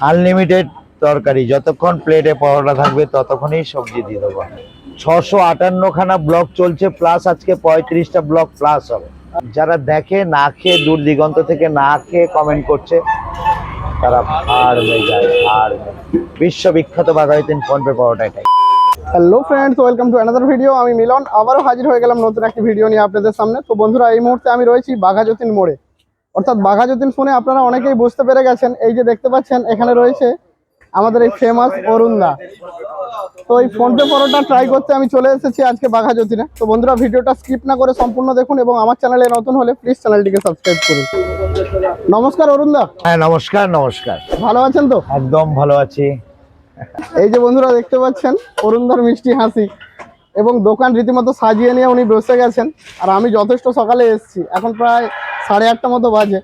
Unlimited তরকারি, যতক্ষণ প্লেটে পরোটা থাকবে ততক্ষণই সবজি দিয়ে দেবো। ছশো আটান্ন খানা ব্লক চলছে প্লাস আজকে পঁয়ত্রিশটা ব্লক প্লাস হবে। যারা দেখে, না খেয়ে দূর দিগন্ত থেকে না খেয়ে কমেন্ট করছে, তারা আর হয়ে যায় আর বিশ্ববিখ্যাত বাঘাইতেন ফোনপে পরোটা এটাই। Hello friends welcome to another video আমি মিলন। আবারও হাজির হয়ে গেলাম নতুন একটি ভিডিও নিয়ে আপনাদের সামনে। তো বন্ধুরা, এই মুহূর্তে আমি রয়েছি বাঘাযতীন মোড়ে। অর্থাৎ বাঘাযতীন শুনে আপনারা অনেকেই বুঝতে পেরে গেছেন এই যে দেখতে পাচ্ছেন এখানে রয়েছে আমাদের এই ফেমাস অরুণদা তো এই ফোনপে পরোটা ট্রাই করতে আমি চলে এসেছি আজকে বাঘাযতীনে। তো বন্ধুরা ভিডিওটা স্কিপ না করে সম্পূর্ণ দেখুন এবং আমার চ্যানেলে নতুন হলে প্লিজ চ্যানেলটিকে সাবস্ক্রাইব করুন। নমস্কার অরুণদা হ্যাঁ নমস্কার নমস্কার। ভালো আছেন তো? একদম ভালো আছি। এই যে বন্ধুরা দেখতে পাচ্ছেন অরুণদার মিষ্টি হাসি। এবং দোকান রীতিমতো সাজিয়ে নিয়ে উনি বসে গেছেন। আর আমি যথেষ্ট সকালে এসেছি। এখন প্রায় সাড়ে আটটা মতো বাজে।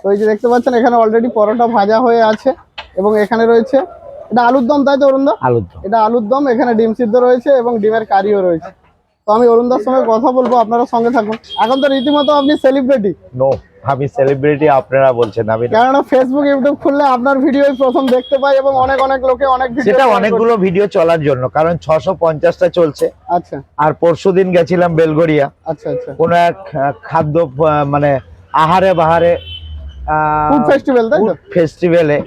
তো এই যে দেখতে পাচ্ছেন এখানে অলরেডি পরোটা ভাজা হয়ে আছে এবং এখানে রয়েছে এটা আলুর দম তাই তো অরুণদা? আলুর দম। এটা আলুর দম এখানে ডিম সিদ্ধ রয়েছে এবং ডিমের কারিও রয়েছে। তো আমি অরুণদার সঙ্গে কথা বলব আপনারা সঙ্গে থাকুন। এখন তো রীতিমতো আপনি সেলিব্রিটি নো আমি সেলিব্রিটি আপনারা বলছেন আমি। কেননা ফেসবুক ইউটিউব খুললে আপনার ভিডিওই প্রথম দেখতে পাই এবং অনেক অনেক লোকে অনেক ভিডিও সেটা অনেকগুলো ভিডিও চলার জন্য কারণ ছশো পঞ্চাশটা চলছে। আচ্ছা। আর পরশু দিন গেছিলাম বেলগড়িয়া আচ্ছা আচ্ছা। কোনো এক খাদ্য মানে আহারে বাহারে ফুড ফেস্টিভ্যাল তাই তো? ফেস্টিভ্যালে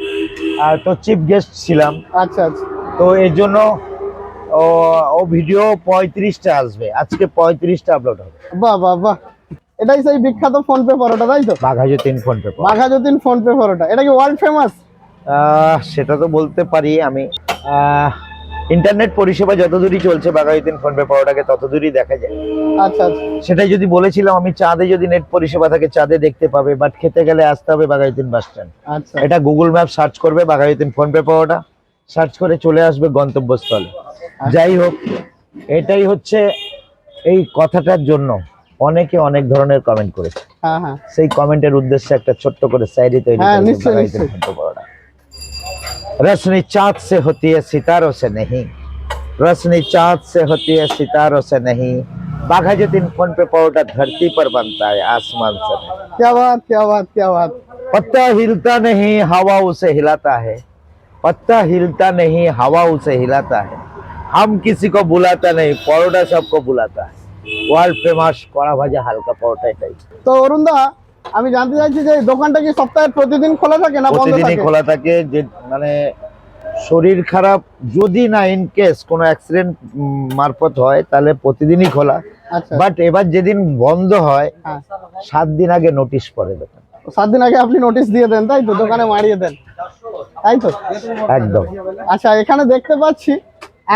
আর তো চিফ গেস্ট ছিলাম। আচ্ছা আচ্ছা। তো এর জন্য ও ভিডিও পঁয়ত্রিশটা আসবে। আজকে পঁয়ত্রিশটা আপলোড হবে। বাহ বাহ বাহ। এটাই সেই বিখ্যাত ফোন পে পরোটা তাই তো? বাঘাজো তিন phone pay Bagha Jatin phone pay পরোটা এটা কি ওয়ার্ল্ড ফেমাস সেটা তো বলতে পারি আমি। ইন্টারনেট পরিষেবা যতদূরই চলছে বাঘাজুদ্দিন ফোন পে পাওয়াটাকে ততদূরই দেখা যায়। আচ্ছা আচ্ছা। সেটাই যদি বলেছিলাম আমি চাঁদে যদি নেট পরিষেবা থাকে চাঁদে দেখতে পাবে বাট খেতে গেলে আসতে হবে বাঘাজুদ্দিন বাস স্ট্যান্ড আচ্ছা। এটা গুগল ম্যাপ সার্চ করবে বাঘাজুদ্দিন ফোন পে পাওয়াটা সার্চ করে চলে আসবে গন্তব্যস্থলে। যাই হোক এটাই হচ্ছে এই কথাটার জন্য অনেকে অনেক ধরনের কমেন্ট করেছে। হ্যাঁ হ্যাঁ। সেই কমেন্টের উদ্দেশ্যে একটা ছোট্ট করে সাইডে তৈরি হ্যাঁ, रश्मि चाँद से होती है सितारों से नहीं। रश्मि चाँद से होती है सितारों से नहीं। बाघा जो दिन फ़ोन पे पाउडर धरती पर बनता है आसमान से क्या बात क्या बात क्या बात। पत्ता हिलता नहीं हवा उसे हिलाता है। पत्ता हिलता नहीं हवा उसे हिलाता है। हम किसी को बुलाता नहीं पौडा सबको बुलाता है। वर्ल्ड फ़ेमस कड़ा भाजा हल्का पौटा टाइप तो अरुंदा আমি জানতে চাইছি যে দোকানটা কি সপ্তাহে প্রতিদিন খোলা থাকে না বন্ধ প্রতিদিনই থাকে খোলা থাকে যে মানে শরীর খারাপ যদি না ইন কেস কোনো অ্যাক্সিডেন্ট মারফত হয় তাহলে প্রতিদিনই খোলা। আচ্ছা। বাট এবার যেদিন বন্ধ হয় হ্যাঁ। সাত দিন আগে নোটিশ পড়ে দোকান। সাত দিন আগে আপনি নোটিশ দিয়ে দেন তাই তো? দোকানে মারিয়ে দেন। তাই তো? একদম। আচ্ছা এখানে দেখতে পাচ্ছি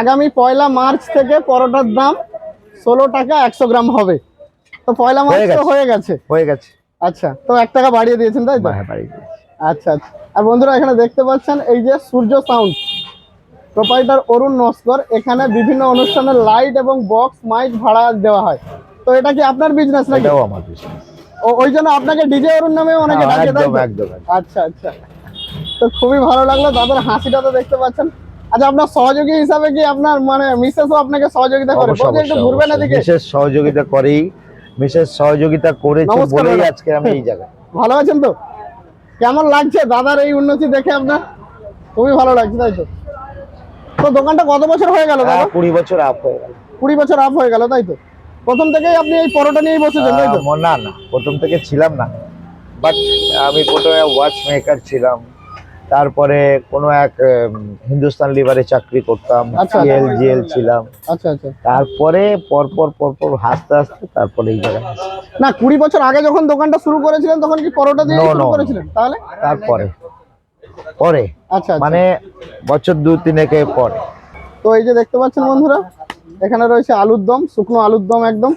আগামী পয়লা মার্চ থেকে পরোটার দাম ষোলো টাকা একশো গ্রাম হবে। তো পয়লা মার্চ তো হয়ে গেছে। হয়ে গেছে। আচ্ছা তো এক টাকা বাড়িয়ে দিয়েছেন তাই তো? হ্যাঁ, দিয়েছি। আচ্ছা আচ্ছা। আর বন্ধুরা এখানে দেখতে পাচ্ছেন এই যে সূর্য সাউন্ড প্রোপাইটার অরুণ নস্কর এখানে বিভিন্ন অনুষ্ঠানের লাইট এবং বক্স মাইক ভাড়া দেওয়া হয়। তো এটা কি আপনার বিজনেস নাকি? এটাও আমার business। ও- ওই জন্য আপনাকে ডিজে অরুণ নামে অনেকে হ্যাঁ, ডাকে তাই একদম একদম। আচ্ছা আচ্ছা। তো খুবই ভালো লাগল দাদার হাসিটা তো দেখতে পাচ্ছেন। আচ্ছা আপনার সহযোগী হিসাবে কি আপনার মানে মিসেসও আপনাকে সহযোগিতা করে? একটু ঘুরবেন। এদিকে। বিশেষ সহযোগিতা করেই বিশেষ সহযোগিতা করেছে বলেই আজকে আমি এই জায়গায়। ভালো আছেন তো? কেমন লাগছে দাদার এই উন্নতি দেখে আপনার? খুবই ভালো লাগছে তাই তো? তো দোকানটা কত বছর হয়ে গেল দাদা? হ্যাঁ, কুড়ি বছর আপ হয়ে গেল। কুড়ি বছর আপ হয়ে গেল তাই তো? প্রথম থেকেই আপনি এই পরোটা নিয়েই বসেছেন তাই তো? না না প্রথম থেকে ছিলাম না। বাট আমি প্রথমে ওয়াচ মেকার ছিলাম। তারপরে কোনো এক হিন্দুস্তান লিভারে চাকরি করতাম আচ্ছা। জিএল জিএল ছিলাম। আচ্ছা আচ্ছা। তারপরে পরপর পরপর হাসতে হাসতে তারপরে এই জায়গায় না কুড়ি বছর আগে যখন দোকানটা শুরু করেছিলেন তখন কি পরোটা দিয়ে শুরু. করেছিলেন? তাহলে? তারপরে। পরে। আচ্ছা আচ্ছা। মানে বছর দু তিনেকে পরে। তো এই যে দেখতে পাচ্ছেন বন্ধুরা এখানে রয়েছে আলুর দম শুকনো আলুর দম একদম।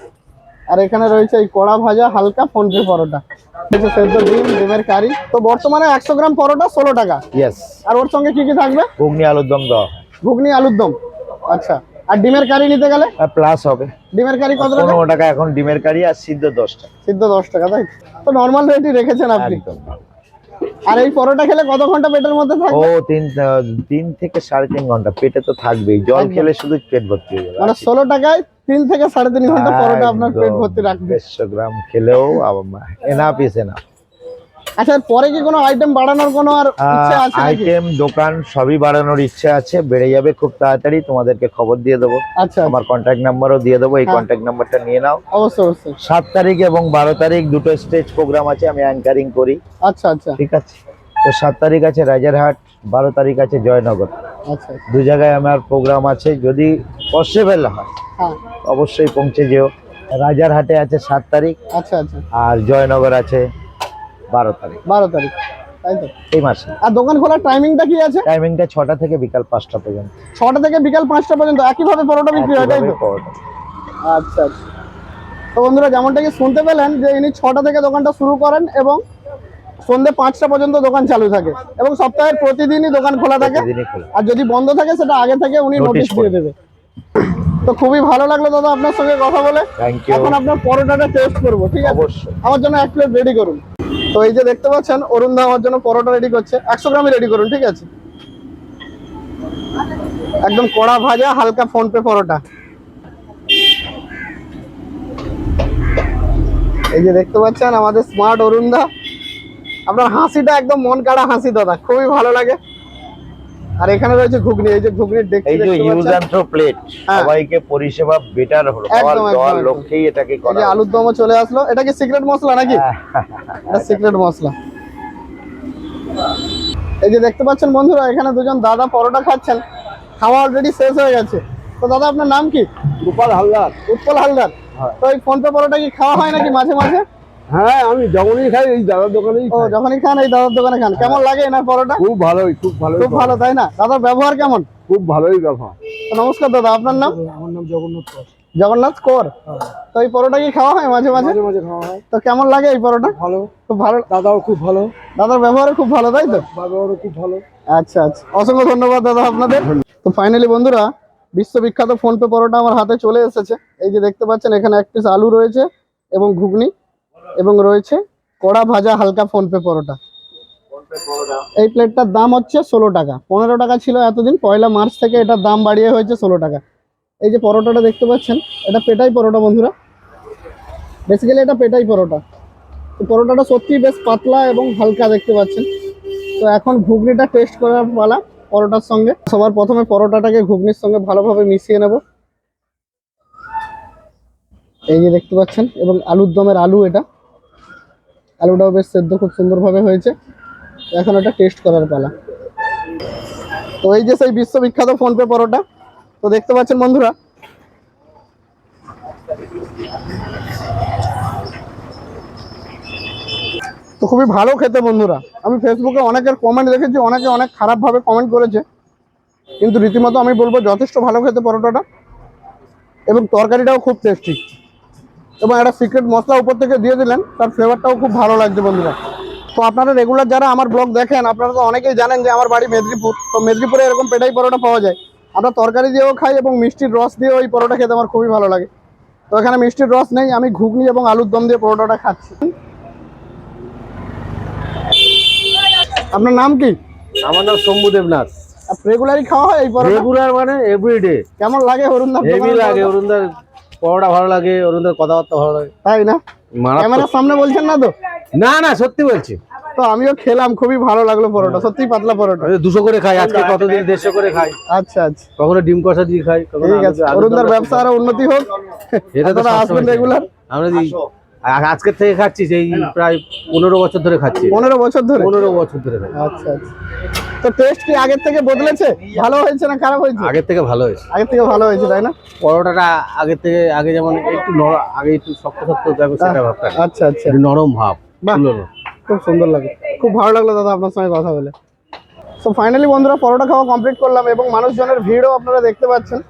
আর এখানে রয়েছে এই কড়া ভাজা হালকা ফোনপে পরোটা। সেদ্ধ ডিম ডিমের কারি। তো বর্তমানে একশো গ্রাম পরোটা ষোলো টাকা। ইয়েস আর ওর সঙ্গে কি কি থাকবে? ঘুগনি আলুর দম ঘুগনি আলুর দম। আচ্ছা। আর ডিমের কারি নিতে গেলে? প্লাস হবে। ডিমের কারি কত টাকা? পনেরো টাকা এখন ডিমের কারি আর সিদ্ধ দশ টাকা। সিদ্ধ দশ টাকা তাই তো? নর্মাল রেটই রেখেছেন আপনি। আর এই পরোটা খেলে কত ঘণ্টা পেটের মধ্যে ও তিন তিন থেকে সাড়ে তিন ঘণ্টা পেটে তো থাকবেই। জল খেলে শুধু পেট ভর্তি হয়ে যাবে। মানে ষোলো টাকায় তিন থেকে সাড়ে তিন ঘণ্টা পরোটা আপনার পেট ভর্তি রাখবে। দেড়শো গ্রাম খেলেও এনাফ ইস এনাফ আচ্ছা পরে কি কোনো আইটেম বাড়ানোর কোনো আর ইচ্ছে আছে আইটেম দোকান সবই বাড়ানোর ইচ্ছে আছে বেড়ে যাবে খুব তাড়াতাড়ি তোমাদেরকে খবর দিয়ে দেবো। আচ্ছা। আমার কন্ট্যাক্ট নাম্বারও দিয়ে দেবো এই। কন্ট্যাক্ট নাম্বারটা নিয়ে নাও। অবশ্যই অবশ্যই। সাত তারিখ এবং বারো তারিখ দুটো স্টেজ প্রোগ্রাম আছে আমি অ্যাঙ্কারিং করি। আচ্ছা আচ্ছা। ঠিক আছে? তো সাত তারিখ আছে রাজারহাট বারো তারিখ আছে জয়নগর। আচ্ছা দু জায়গায় আমার প্রোগ্রাম আছে যদি পসিবল হয় হ্যাঁ। অবশ্যই পৌঁছে যেও। রাজারহাটে আছে সাত তারিখ আচ্ছা আচ্ছা। আর জয়নগর আছে বারো তারিখ। বারো তারিখ তাই তো? এই মাসে। আর দোকান খোলার টাইমিংটা কি আছে? টাইমিংটা ছটা থেকে বিকাল পাঁচটা পর্যন্ত। ছটা থেকে বিকাল পাঁচটা পর্যন্ত। একইভাবে পরোটা বিক্রি হয় তাই তো। আচ্ছা আচ্ছা। তো বন্ধুরা যেমনটা কি শুনতে পেলেন যে ইনি ছটা থেকে দোকানটা শুরু করেন এবং সন্ধ্যে পাঁচটা পর্যন্ত দোকান চালু থাকে এবং সপ্তাহের প্রতিদিনই দোকান খোলা থাকে। আর যদি বন্ধ থাকে সেটা আগে থেকে উনি নোটিশ দিয়ে। দেবে। তো খুবই ভালো লাগল দাদা আপনার সঙ্গে কথা বলে। এখন আপনার পরোটাটা টেস্ট করব ঠিক আছে? আমার জন্য এক প্লেট রেডি করুন। তো এই যে দেখতে পাচ্ছেন, অরুণ দা আমার জন্য পরোটা রেডি করছে। একশো গ্রামই রেডি করুন, ঠিক আছে? একদম কড়া ভাজা, হালকা ফোন পে পরোটা। এই যে দেখতে পাচ্ছেন আমাদের স্মার্ট অরুণ দা। আপনার হাসিটা একদম মন কাড়া হাসি, দাদা। খুবই ভালো লাগে। আর এখানে রয়েছে ঘুগনি এই যে ঘুগনির ডেকচি এই যে দেখতে ইউজ অ্যান্ড থ্রো প্লেট হ্যাঁ। সবাইকে পরিষেবা বেটার হলো। একদম, দেওয়ার। লক্ষ্যেই এটাকে এই যে আলুর দমও চলে আসলো। এটা কি সিক্রেট মশলা নাকি? হ্যাঁ। এটা সিক্রেট মশলা। এই যে দেখতে পাচ্ছেন বন্ধুরা এখানে দুজন দাদা পরোটা খাচ্ছেন। খাওয়া অলরেডি শেষ হয়ে গেছে। তো দাদা আপনার নাম কি? গোপাল হালদার। উৎপল হালদার। হ্যাঁ। তো এই ফোন পে পরোটা কি খাওয়া হয় নাকি মাঝে মাঝে? হ্যাঁ আমি যখনই খাই এই দাদার দোকানেই ও যখনই খান এই দাদার দোকানে খান। কেমন লাগে এনার পরোটা? খুব ভালোই খুব ভালোই খুব ভালো তাই না? দাদার ব্যবহার কেমন? খুব ভালোই ব্যবহার। নমস্কার দাদা আপনার নাম? আমার নাম জগন্নাথ কর। জগন্নাথ কর? তো এই পরোটা কি খাওয়া হয় মাঝে মাঝে? মাঝে মাঝে খাওয়া হয়। তো কেমন লাগে এই পরোটা? ভালো। খুব ভালো। দাদাও খুব ভালো। দাদার ব্যবহার খুব ভালো তাই তো? বাবাও খুব ভালো। আচ্ছা আচ্ছা। অসংখ্য ধন্যবাদ দাদা আপনাদের। তো ফাইনালি বন্ধুরা বিশ্ববিখ্যাত ফোন পে পরোটা আমার হাতে চলে এসেছে। এই যে দেখতে পাচ্ছেন এখানে এক পিস আলু রয়েছে এবং ঘুগনি। এবং রয়েছে কড়া ভাজা হালকা ফোন পে পরোটা। এই প্লেটটার দাম হচ্ছে ষোলো টাকা। পনেরো টাকা ছিল এতদিন, পয়লা মার্চ থেকে এটার দাম বাড়িয়ে হয়েছে ষোলো টাকা। এই যে পরোটাটা দেখতে পাচ্ছেন, এটা পেটাই পরোটা বন্ধুরা। বেসিক্যালি এটা পেটাই পরোটা। পরোটাটা সত্যি বেশ পাতলা এবং হালকা দেখতে পাচ্ছেন। তো এখন ঘুগনিটা টেস্ট করার পালা পরোটার সঙ্গে। সবার প্রথমে পরোটাটাকে ঘুগনির সঙ্গে ভালোভাবে মিশিয়ে নেব। এই যে দেখতে পাচ্ছেন, এবং আলুর দমের আলু এটা। আলুটাও বেশ সেদ্ধ, খুব সুন্দরভাবে হয়েছে। এখন এটা টেস্ট করার পালা। তো এই যে সেই বিশ্ববিখ্যাত ফোনপে পরোটা, তো দেখতে পাচ্ছেন বন্ধুরা। তো খুবই ভালো খেতে বন্ধুরা। আমি ফেসবুকে অনেকের কমেন্ট দেখেছি, অনেকে অনেক খারাপভাবে কমেন্ট করেছে। কিন্তু রীতিমতো আমি বলব, যথেষ্ট ভালো খেতে পরোটাটা। এবং তরকারিটাও খুব টেস্টি এবং একটা সিক্রেট মশলা উপর থেকে দিয়ে দিলেন তার ফ্লেভারটাও খুব ভালো লাগছে বন্ধুরা। তো আপনারা রেগুলার যারা আমার ব্লগ দেখেন আপনারা তো অনেকেই জানেন যে আমার বাড়ি মেদিনীপুর। তো মেদিনীপুরে এরকম পেটাই পরোটা পাওয়া যায়। আমরা তরকারি দিয়েও খাই এবং মিষ্টির রস দিয়েও এই পরোটা খেতে আমার খুবই ভালো লাগে। তো এখানে মিষ্টির রস নেই আমি ঘুগনি এবং আলুর দম দিয়ে পরোটাটা খাচ্ছি। আপনার নাম কি? আমার নাম শম্ভু দেবনাথ। রেগুলারই খাওয়া হয় এই পরোটা? রেগুলার মানে এভরিডে কেমন লাগে অরুণদার হেভি লাগে অরুণদার পড়াটা ভালো লাগে অরুণদের কথাবার্তা ভালো লাগে। তাই না। ক্যামেরার সামনে বলছেন না তো? না না সত্যি বলছি। তো আমিও খেলাম খুবই ভালো লাগল পরোটা সত্যি পাতলা পরোটা। দুশো করে খাই আজকে কতদিন দেড়শো করে খাই। আচ্ছা আচ্ছা। কখনো ডিম কষা দিয়ে খাই ঠিক আছে। অরুণদার ব্যবসা আরও উন্নতি হোক। এটা তো আসবেন রেগুলার। আমরা আজকের থেকে খাচ্ছি সেই প্রায় পনেরো বছর ধরে খাচ্ছি। পনেরো বছর ধরে? পনেরো বছর ধরে। আচ্ছা আচ্ছা। তো টেস্ট কি আগের থেকে বদলেছে? ভালো হয়েছে না খারাপ হয়েছে? আগের থেকে ভালো হয়েছে। আগের থেকে ভালো হয়েছে তাই না? পরোটাটা আগের থেকে আগে যেমন একটু নরম আগে একটু শক্ত শক্ত সেটা ভাবটা আচ্ছা আচ্ছা। নরম ভাব। খুব সুন্দর লাগে খুব ভালো লাগল দাদা আপনার সঙ্গে কথা বলে। তো ফাইনালি বন্ধুরা পরোটা খাওয়া কমপ্লিট করলাম এবং মানুষজনের ভিড়ও আপনারা দেখতে পাচ্ছেন।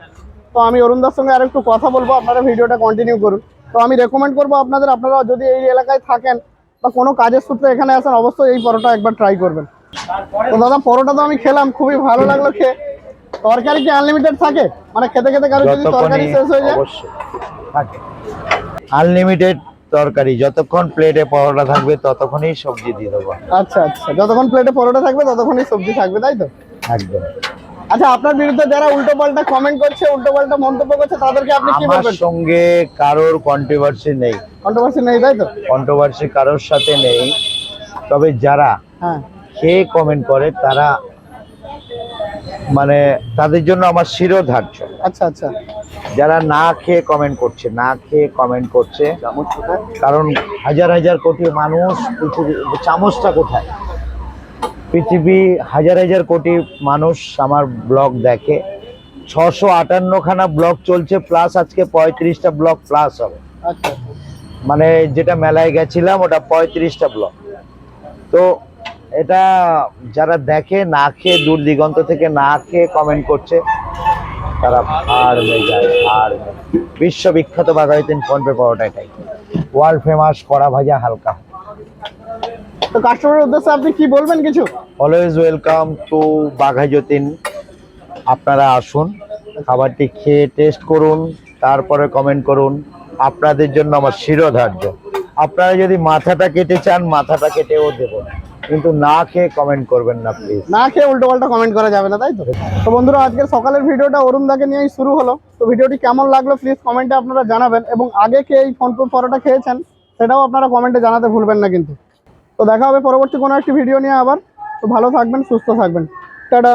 তো আমি অরুণদার সঙ্গে আর একটু কথা বলব আপনারা ভিডিওটা কন্টিনিউ করুন। তো আমি রেকমেন্ড করব আপনাদের আপনারা যদি এই এলাকায় থাকেন বা কোনো কাজের সূত্রে এখানে আসেন অবশ্যই এই পরোটা একবার ট্রাই করবেন। তো দাদা পরোটা তো আমি খেলাম খুবই ভালো লাগল খেয়ে। তরকারি কি আনলিমিটেড থাকে? মানে খেতে খেতে কারও যদি তরকারি শেষ হয়ে যায়? আনলিমিটেড তরকারি যতক্ষণ প্লেটে পরোটা থাকবে ততক্ষণই সবজি দিয়ে দেবো। আচ্ছা আচ্ছা। যতক্ষণ প্লেটে পরোটা থাকবে ততক্ষণই সবজি থাকবে তাই তো? একদম। আচ্ছা আপনার বিরুদ্ধে যারা উল্টো পাল্টা কমেন্ট করছে মন্তব্য করছে তাদেরকে আপনি কি আমার বলবেন? সঙ্গে কারোর কন্ট্রোভার্সি নেই। কন্ট্রোভার্সি নেই তাই তো? কন্ট্রোভার্সি কারোর সাথে নেই। তবে যারা হ্যাঁ। কমেন্ট করে তারা মানে তাদের জন্য আমার শিরোধার্য। আচ্ছা আচ্ছা। যারা না খেয়ে কমেন্ট করছে না খেয়ে কমেন্ট করছে কারণ হাজার হাজার কোটি মানুষ চামচটা কোথায়? পৃথিবী হাজার হাজার কোটি মানুষ আমার ব্লগ দেখে। ছশো আটান্নখানা ব্লগ চলছে প্লাস আজকে পঁয়ত্রিশটা ব্লগ প্লাস হবে। আচ্ছা। মানে যেটা মেলায় গেছিলাম ওটা পঁয়ত্রিশটা ব্লগ। তো এটা যারা দেখে না খেয়ে দূর দিগন্ত থেকে না খেয়ে কমেন্ট করছে তারা আর হয়ে যায় আর বিশ্ববিখ্যাত বাগাইতেন ফোনপে পাওয়াটা এটাই ওয়ার্ল্ড ফেমাস কড়া ভাজা হালকা। তো কাস্টমারের উদ্দেশ্যে আপনি কি বলবেন কিছু? Always welcome to Baghajatin. আপনারা আসুন খাবারটি খেয়ে টেস্ট করুন তারপরে কমেন্ট করুন। আপনাদের জন্য আমার শিরোধার্য। আপনারা যদি মাথাটা কেটে চান মাথাটা কেটেও দেব কিন্তু না খেয়ে কমেন্ট করবেন না প্লিজ না খেয়ে উল্টো পাল্টা কমেন্ট করা যাবে না তাই তো? তো বন্ধুরা আজকের সকালের ভিডিওটা অরুণ দাকে নিয়েই শুরু হলো। তো ভিডিওটি কেমন লাগল প্লিজ কমেন্টে আপনারা জানাবেন। এবং আগে কে এই ফোন পরোটা খেয়েছেন সেটাও আপনারা কমেন্টে জানাতে ভুলবেন না কিন্তু। তো দেখা হবে পরবর্তী কোনো একটি ভিডিও নিয়ে আবার। তো ভালো থাকবেন, সুস্থ থাকবেন। টাটা।